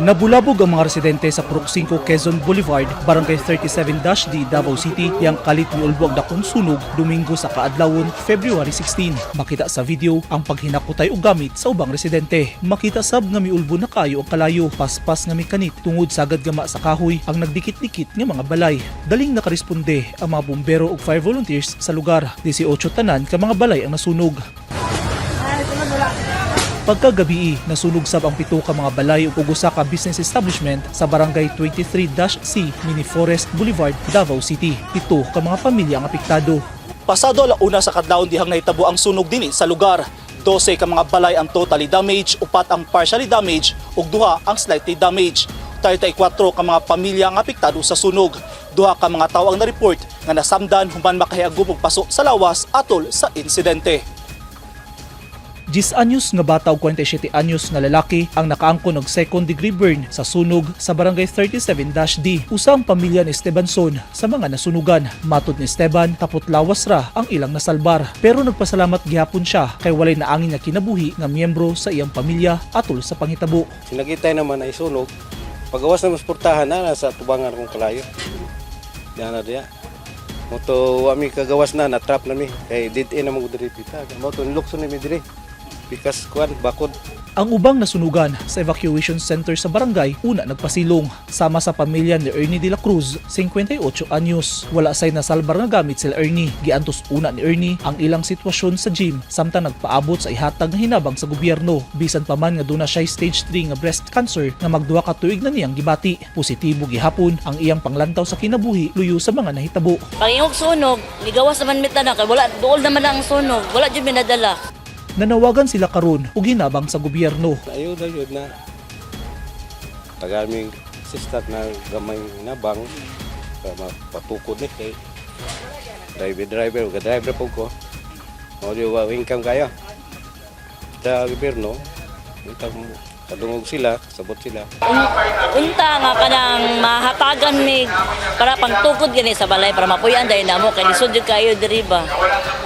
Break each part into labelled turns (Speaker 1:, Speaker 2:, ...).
Speaker 1: Nabulabog ang mga residente sa Purok 5 Quezon Boulevard, Barangay 37-D, Davao City, yang kalit ni Ulbog dakong sunog Domingo sa kaadlawon, February 16. Makita sa video ang paghinakutay og gamit sa ubang residente. Makita sab nga miulbo na kayo ang kalayo, paspas nga mikanit tungod sagad gama sa kahoy ang nagdikit-dikit nga mga balay. Daling nakaresponde ang mga bumbero ug fire volunteers sa lugar. 18 tanan ka mga balay ang nasunog. Pagkagabi, nasunog sab ang pito ka mga balay ug usa ka business establishment sa barangay 23-C Mini Forest Boulevard, Davao City. Pito ka mga pamilya ang apektado. Pasado alauna sa kadlawon dihang nahitabo ang sunog dinhi sa lugar. 12 ka mga balay ang totally damaged, upat ang partially damaged ug duha ang slightly damaged. 34 ka mga pamilya ang apektado sa sunog. Duha ka mga tawo ang na-report nga nasamdan human makahiyagom og paso sa lawas atol sa insidente. 10 anyos nga bata ug 47 anyos nga lalaki ang nakaangkon og second degree burn sa sunog sa barangay 37-D. Usang pamilya ni Estebanson sa mga nasunugan. Matod ni Esteban, tapot lawas ra ang ilang nasalbar. Pero nagpasalamat gihapon siya kay walay naangin nga kinabuhi nga miyembro sa iyang pamilya atol sa panghitabo.
Speaker 2: Sinagitay naman ay sunog. Pagawas na mas portahan na sa tubangan kong kalayo. Diyan na diya. Moto wami kagawas na natrap na mi kay end na mo diri pita. Moto nilukso ni mi diri. Bikas kuan bakod
Speaker 1: Ang ubang nasunugan sa evacuation center sa barangay una nagpasilong sama sa pamilya ni Ernie de la Cruz, 58 anyos. Wala say nasalbar nga gamit sila Ernie. Giantos una ni Ernie ang ilang sitwasyon sa gym samtang nagpaabot sa ihatag nga hinabang sa gobyerno. Bisan pa man nga duna siya stage 3 nga breast cancer nga magduha ka tuig na niyang gibati. Positibo gihapon ang iyang panglantaw sa kinabuhi luyo sa mga nahitabo.
Speaker 3: Pangingog sunog, ligawas naman mita na kay wala dool naman ang sunog, wala jud minadala.
Speaker 1: Nanawagan sila karon og hinabang sa gobyerno.
Speaker 2: ayun na yun na. Tagaming sistat na gamay nabang para mapatukod ni kay driver driver ka driver po ko. Mo di wa income kayo. Sa gobyerno itang kadungog sila sabot sila
Speaker 3: Unta nga kanang mahatagan mi para pangtukod gani sa balay para mapuyan dahil namo kay lisod jud kayo diri ba.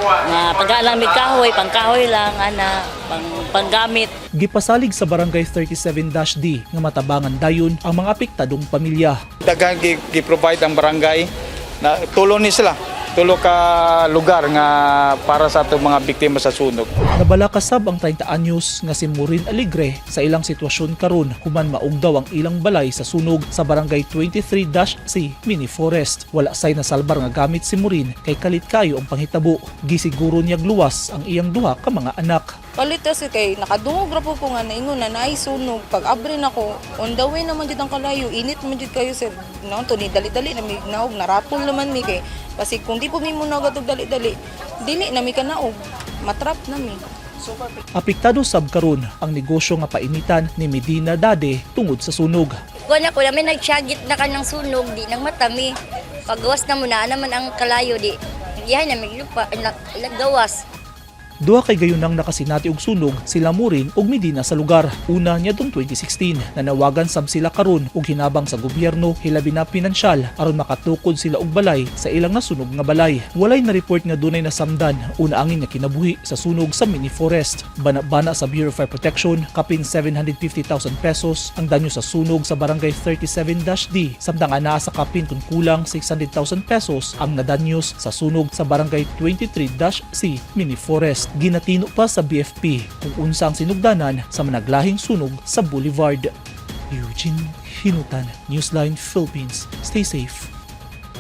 Speaker 3: Nga taga lang mi kahoy, pangkahoy lang ana, pang panggamit.
Speaker 1: Gipasalig sa barangay 37-D nga matabangan dayon ang mga apektadong pamilya.
Speaker 4: daghang gi- gi-provide ang barangay na tulong ni sila tulo ka lugar nga para sa atong mga biktima sa sunog.
Speaker 1: Nabala kasab ang 30 anyos nga si Maureen Alegre sa ilang sitwasyon karon human maugdaw ang ilang balay sa sunog sa barangay 23-C Mini Forest. Wala say nasalbar nga gamit si Maureen kay kalit kayo ang panghitabo. Gisiguro niyag luwas ang iyang duha ka mga anak.
Speaker 5: Palit kasi kay nakadungog ra po ko nga naingon na naay sunog pag abri na ko on the way naman jud ang kalayo init man jud kayo sir no to ni dali-dali na mi naog narapol naman mi kay kasi kung di po mi mo nagatog dali-dali dili na mi kanaog matrap na mi
Speaker 1: Apektado sab karon ang negosyo nga painitan ni Medina Dade tungod sa sunog.
Speaker 6: Kuha na ko namin nagsyagit na ka ng sunog, di nang matami. Paggawas na muna naman ang kalayo, di. Diyan na may lupa, nag- naggawas.
Speaker 1: Duha kay gayunang nakasinati og sunog sila Murin ug Medina sa lugar. Una niya 2016 nanawagan sab sila karon og hinabang sa gobyerno hilabi na pinansyal aron makatukod sila og balay sa ilang nasunog nga balay. Walay na report nga dunay nasamdan una angin nga kinabuhi sa sunog sa mini forest. Bana-bana sa Bureau of Fire Protection kapin 750,000 pesos ang danyo sa sunog sa barangay 37-D samtang anaa sa kapin kung kulang 600,000 pesos ang nadanyos sa sunog sa barangay 23-C mini forest. Ginatino pa sa BFP kung unsa ang sinugdanan sa managlahing sunog sa Boulevard. Eugene Hinutan, Newsline Philippines. Stay safe.